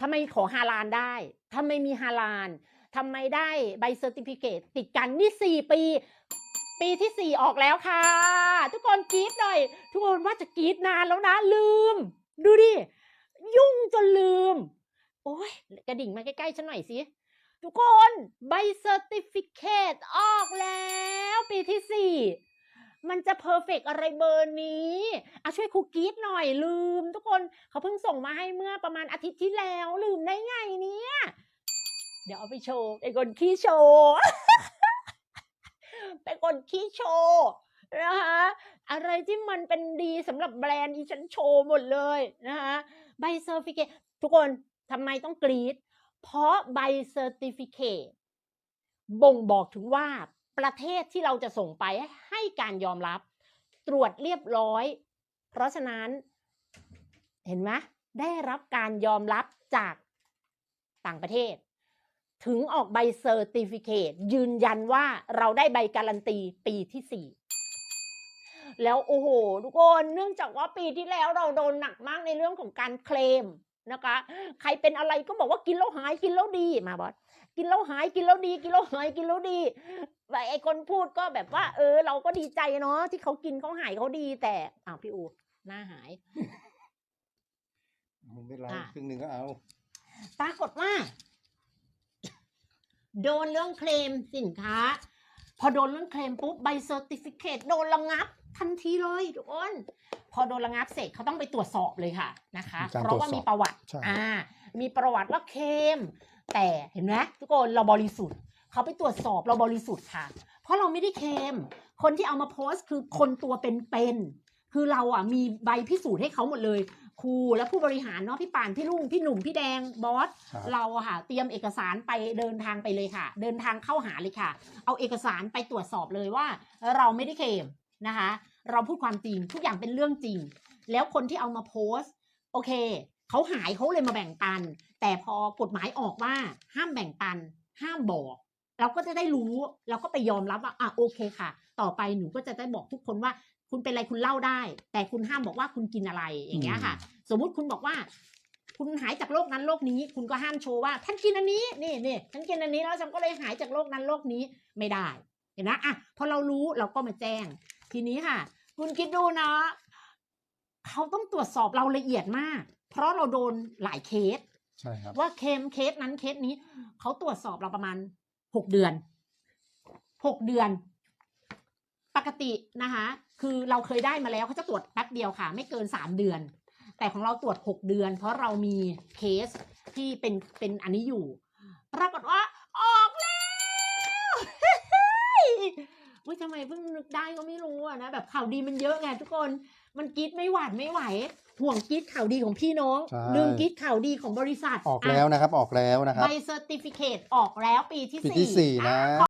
ทำไมขอฮาลานได้ทำไมมีฮาลานทำไมได้ใบเซอร์ติฟิเคตติดกันนี่สี่ปี ปีที่สี่ออกแล้วค่ะ ทุกคนกรี๊ดหน่อย ทุกคนว่าจะกรี๊ดนานแล้วนะ ลืม ดูดิ ยุ่งจนลืม โอ้ยกระดิ่งมาใกล้ๆฉันหน่อยสิทุกคนใบเซอร์ติฟิเคตออกแล้ว ปีที่สี่มันจะเพอร์เฟกอะไรเบอร์นี้ อะช่วยครูกรีดหน่อยลืม ทุกคนเขาเพิ่งส่งมาให้เมื่อประมาณอาทิตย์ที่แล้ว ลืมได้ไงเนี่ยเดี๋ยวเอาไปโชว์เป็นคนขี้โชว์เป็นคนขี้โชว์นะคะอะไรที่มันเป็นดีสำหรับแบรนด์อีฉันโชว์หมดเลยนะคะใบเซอร์ติฟิเคตทุกคนทำไมต้องกรีด เพราะใบเซอร์ติฟิเคตบ่งบอกถึงว่าประเทศที่เราจะส่งไปให้การยอมรับ ตรวจเรียบร้อย เพราะฉะนั้นเห็นไหมได้รับการยอมรับจากต่างประเทศ ถึงออกใบเซอร์ติฟิเคตยืนยันว่าเราได้ใบการันตีปีที่สี่แล้วโอ้โหทุกคนเนื่องจากว่าปีที่แล้วเราโดนหนักมากในเรื่องของการเคลมนะคะ ใครเป็นอะไรก็บอกว่ากินแล้วหายกินแล้วดีมาบอสกินแล้วหายกินแล้วดี กินแล้วหายกินแล้วดีไอ้คนพูดก็แบบว่า เออ เราก็ดีใจเนาะที่เขากินเขาหายเขาดีแต่อ้าวพี่อู หน้าหาย ไม่เป็นไรอะ ครึ่งหนึ่งก็เอา ปรากฏว่า โดนเรื่องเคลมสินค้า พอโดนเรื่องเคลมปุ๊บใบเซอร์ติฟิเคตโดนระงับ ทันทีเลยทุกคนพอโดนระงับเสร็จเขาต้องไปตรวจสอบเลยค่ะนะคะ มีการเพราะว่าตรวจสอบมีประวัติใช่ อ่า มีประวัติว่าเคลมแต่เห็นไหมทุกคนเราบริสุทธิ์เขาไปตรวจสอบเราบริสุทธิ์ค่ะ เพราะเราไม่ได้เคลมคนที่เอามาโพสต์คือคนตัวเป็นๆ คือเราอะมีใบพิสูจน์ให้เขาหมดเลยครูและผู้บริหารเนาะพี่ป่านพี่ลุงพี่หนุ่มพี่แดงบอสครับเราอะค่ะ เตรียมเอกสารไปเดินทางไปเลยค่ะ เดินทางเข้าหาเลยค่ะ เอาเอกสารไปตรวจสอบเลยว่า เราไม่ได้เคลมนะคะ เราพูดความจริงทุกอย่างเป็นเรื่องจริง แล้วคนที่เอามาโพสต์ โอเคเขาหายเขาเลยมาแบ่งปัน แต่พอกฎหมายออกว่าห้ามแบ่งปัน ห้ามบอก เราก็จะได้รู้เราก็ไปยอมรับว่าอะโอเคค่ะ ต่อไปหนูก็จะได้บอกทุกคนว่า คุณเป็นอะไรคุณเล่าได้ แต่คุณห้ามบอกว่าคุณกินอะไรอย่างเงี้ยค่ะ สมมุติคุณบอกว่า คุณหายจากโรคนั้นโรคนี้ คุณก็ห้ามโชว์ว่าท่านกินอันนี้นี่นี่ฉันกินอันนี้แล้วฉันก็เลยหายจากโรคนั้นโรคนี้ไม่ได้เห็นนะอะพอเรารู้เราก็มาแจ้ง ทีนี้ค่ะ คุณคิดดูนะเขาต้องตรวจสอบเราละเอียดมาก เพราะเราโดนหลายเคสใช่ครับว่าเคมเคสนั้นเคสนี้ เขาตรวจสอบเราประมาณหกเดือนหกเดือน ปกตินะคะคือเราเคยได้มาแล้วเขาจะตรวจแป๊บเดียวค่ะ ไม่เกินสามเดือน แต่ของเราตรวจหกเดือน เพราะเรามีเคสที่เป็นเป็นอันนี้อยู่ ปรากฏว่าออกแล้วอุ้ยทำไมเพิ่งนึกได้ก็ไม่รู้อะนะแบบข่าวดีมันเยอะไงทุกคนมันกรีดไม่หวาดไม่ไหว ห่วงกรีดข่าวดีของพี่น้องใช่ ลืมกรีดข่าวดีของบริษัทออกแล้วนะครับออกแล้วนะครับใบเซอร์ติฟิเคตออกแล้วปีที่ปีที่สี่นะอ่